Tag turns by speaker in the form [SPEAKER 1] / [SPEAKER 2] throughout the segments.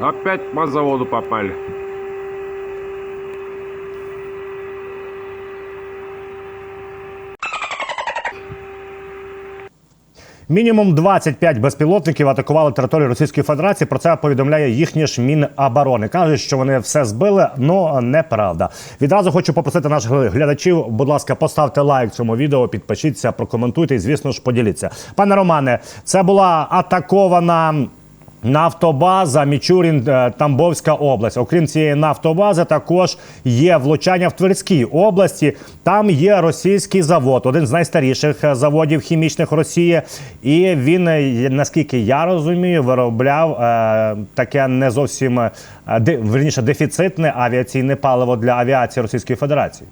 [SPEAKER 1] Опять по заводу попали.
[SPEAKER 2] Мінімум 25 безпілотників атакували територію Російської Федерації. Про це повідомляє їхнє ж Міноборони. Кажуть, що вони все збили, але неправда. Відразу хочу попросити наших глядачів. Будь ласка, поставте лайк цьому відео, підпишіться, прокоментуйте і, звісно ж, поділіться. Пане Романе, це була атакована. Нафтобаза Мічурін е, Тамбовська область. Окрім цієї нафтобази, також є влучання в Тверській області. Там є російський завод, один з найстаріших е, заводів хімічних Росії. І він, е, наскільки я розумію, виробляв таке не зовсім верніше дефіцитне авіаційне паливо для авіації Російської Федерації.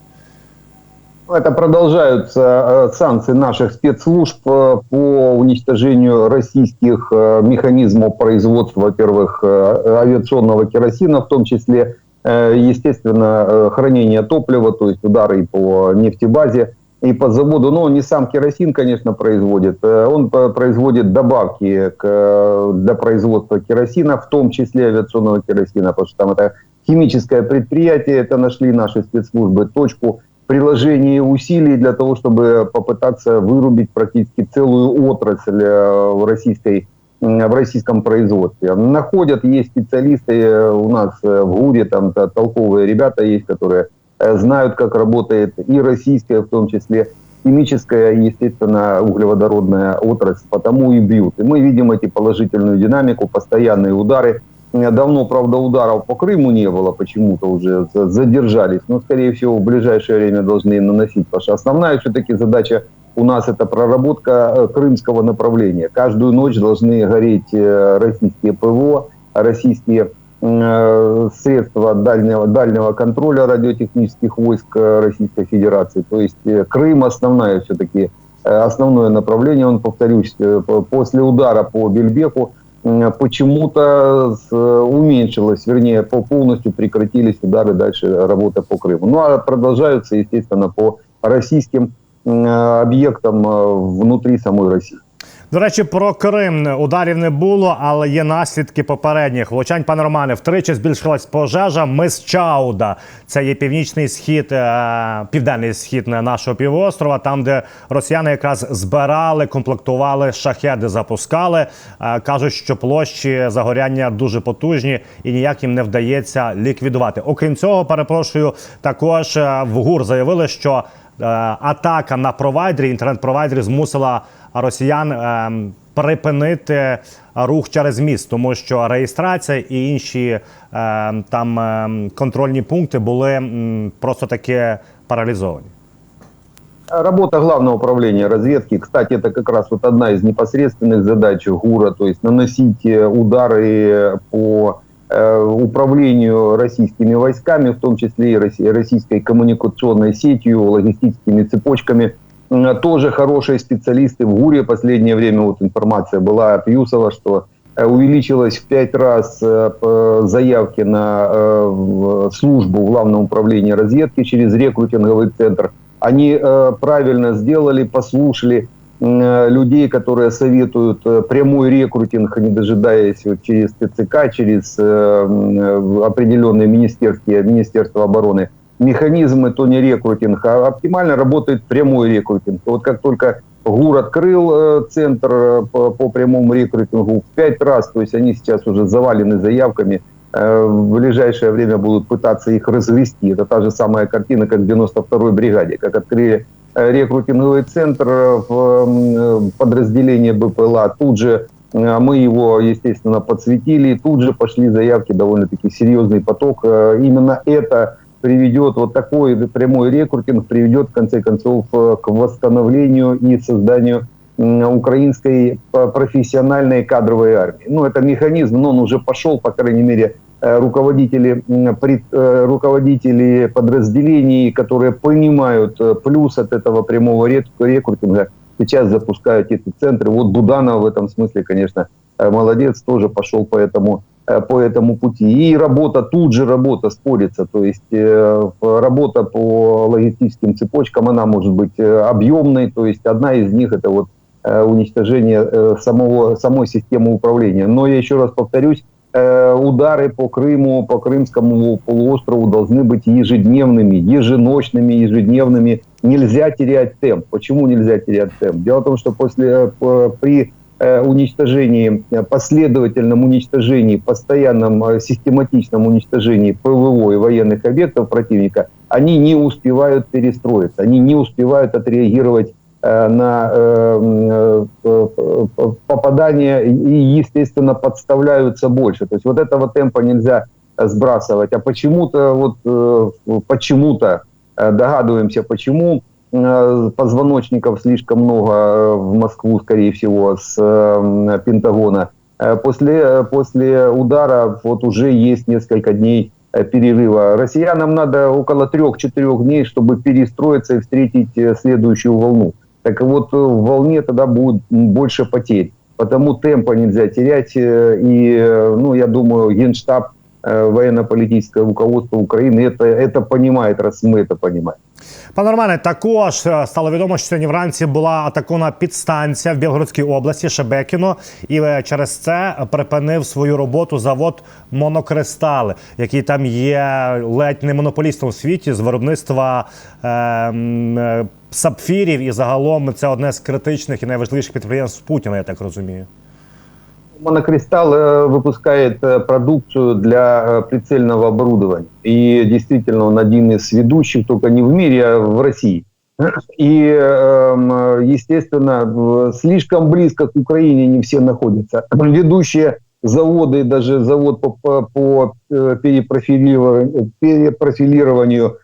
[SPEAKER 3] Это продолжаются э, санкции наших спецслужб э, по уничтожению российских э, механизмов производства, во-первых, авиационного керосина, в том числе, естественно, хранение топлива, то есть удары по нефтебазе и по заводу. Но не сам керосин, конечно, производит. Он производит добавки для производства керосина, в том числе авиационного керосина, потому что там это химическое предприятие, это нашли наши спецслужбы точку приложение усилий для того, чтобы попытаться вырубить практически целую отрасль э, в российской в российском производстве. Находят, есть специалисты э, у нас э, в ГУРе, там то- толковые ребята есть, которые знают, как работает и российская, в том числе, химическая, естественно, углеводородная отрасль, потому и бьют. И мы видим эти положительную динамику, постоянные удары. Давно, правда, ударов по Крыму не было, почему-то уже за- задержались. Но, скорее всего, в ближайшее время должны наносить. Потому что основная все-таки задача у нас это проработка э, крымского направления. Каждую ночь должны гореть э, российские ПВО, российские э, средства дальнего, дальнего контроля радиотехнических войск э, Российской Федерации. То есть Крым основная все-таки основное направление, он, повторюсь, по- после удара по Бельбеку почему-то с- уменьшилось, вернее, по- полностью прекратились удары дальше работы по Крыму. Ну а продолжаются, естественно, по российским м, объектам э, внутри самой России.
[SPEAKER 2] До речі, про Крим ударів не було, але є наслідки попередніх влучань. Пане Романе, втричі збільшилась пожежа. Мис Чауда. Це є північний схід, е, південний схід нашого півострова, там, де росіяни якраз збирали, комплектували шахеди, запускали. Е, Кажуть, що площі загоряння дуже потужні і ніяк їм не вдається ліквідувати. Окрім цього, перепрошую, також е, в ГУР заявили, що атака на провайдері, інтернет-провайдері змусила росіян е, припинити рух через міст, тому що реєстрація і інші е, там е, контрольні пункти були м, просто таки паралізовані.
[SPEAKER 3] Работа Главного управления разведки, кстати, это как раз вот одна из непосредственных задач ГУРа, то есть наносить э, удары по э, управлению российскими войсками, в том числе и росси- российской коммуникационной сетью, логистическими цепочками. М, Тоже хорошие специалисты в ГУРе. Последнее время вот информация была от Юсова, что э, увеличилось в пять раз э, заявки на э, службу в Главном управлении разведки через рекрутинговый центр. Они э, правильно сделали, послушали э, людей, которые советуют э, прямой рекрутинг, не дожидаясь вот через ТЦК, через э, э, определенные министерские, Министерства обороны механизмы, то не рекрутинг, а оптимально работает прямой рекрутинг. Вот как только ГУР открыл э, центр э, по, по прямому рекрутингу в пять раз, то есть они сейчас уже завалены заявками, э, в ближайшее время будут пытаться их развести. Это та же самая картина, как в 92-й бригаде, как открыли э, рекрутинговый центр э, в м, подразделение БПЛА, тут же э, мы его, естественно, подсветили, тут же пошли заявки, довольно-таки серьезный поток. Э, Именно это приведет, вот такой прямой рекрутинг приведет, в конце концов, э, к восстановлению и созданию украинской э, профессиональной кадровой армии. Ну, это механизм, но он уже пошел, по крайней мере, э, руководители, м, пред- э, руководители подразделений, которые понимают э, плюс от этого прямого рек- рекрутинга, сейчас запускают эти центры. Вот Буданов в этом смысле, конечно, э, молодец, тоже пошел по этому э, по этому пути. И работа, тут же работа спорится, то есть э, работа по логистическим цепочкам, она может быть э, объемной, то есть одна из них это вот э, уничтожение э, самого, самой системы управления. Но я еще раз повторюсь, удары по Крыму, по Крымскому полуострову должны быть ежедневными, еженочными, ежедневными. Нельзя терять темп. Почему нельзя терять темп? Дело в том, что после, э, при э, уничтожении, э, последовательном уничтожении, постоянном э, систематичном уничтожении ПВО и военных объектов противника, они не успевают перестроиться, они не успевают отреагировать на э, э, э, попадание и, естественно, подставляются больше. То есть вот этого темпа нельзя э, сбрасывать. А почему-то, вот э, почему-то, э, догадываемся, почему э, позвоночников слишком много э, в Москву, скорее всего, с э, Пентагона. Э, После, после удара вот уже есть несколько дней э, перерыва. Россиянам надо около 3-4 дней, чтобы перестроиться и встретить э, следующую волну. Так вот, э, в волне тогда будет больше потерь. Потому темпа нельзя терять. э, И, э, ну, я думаю, Генштаб, военно-политическое руководство Украины это, это понимает, раз мы это понимаем.
[SPEAKER 2] Пане Романе, також е, стало відомо, що сьогодні вранці була атакована підстанція в Білгородській області Шебекіно, і е, через це припинив свою роботу завод Монокристали, який там є ледь не монополістом у світі з виробництва е, м, е, сапфірів. І загалом це одне з критичних і найважливіших підприємств Путіна, я так розумію.
[SPEAKER 3] Монокристалл э, выпускает э, продукцию для э, прицельного оборудования. И действительно, он один из ведущих, только не в мире, а в России. И, эм, естественно, слишком близко к Украине не все находятся. Ведущие заводы, даже завод по, по- по, перепрофилированию, перепрофилированию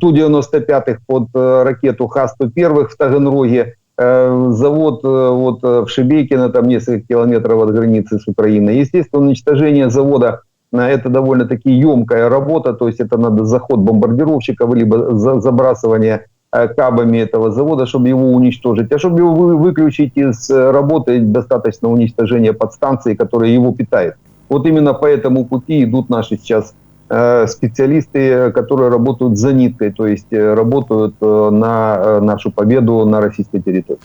[SPEAKER 3] Ту-95 под ракету Х-101 в Таганроге, завод э, вот э, в Шебекино, там несколько километров от границы с Украиной. Естественно, уничтожение завода э, это довольно-таки емкая работа, то есть это надо заход бомбардировщиков, либо за- забрасывание э, кабами этого завода, чтобы его уничтожить. А чтобы его вы- выключить из э, работы, достаточно уничтожения подстанции, которая его питает. Вот именно по этому пути идут наши сейчас э, специалисты, э, которые работают за ниткой, то есть э, работают э, на нашу победу на российской территории.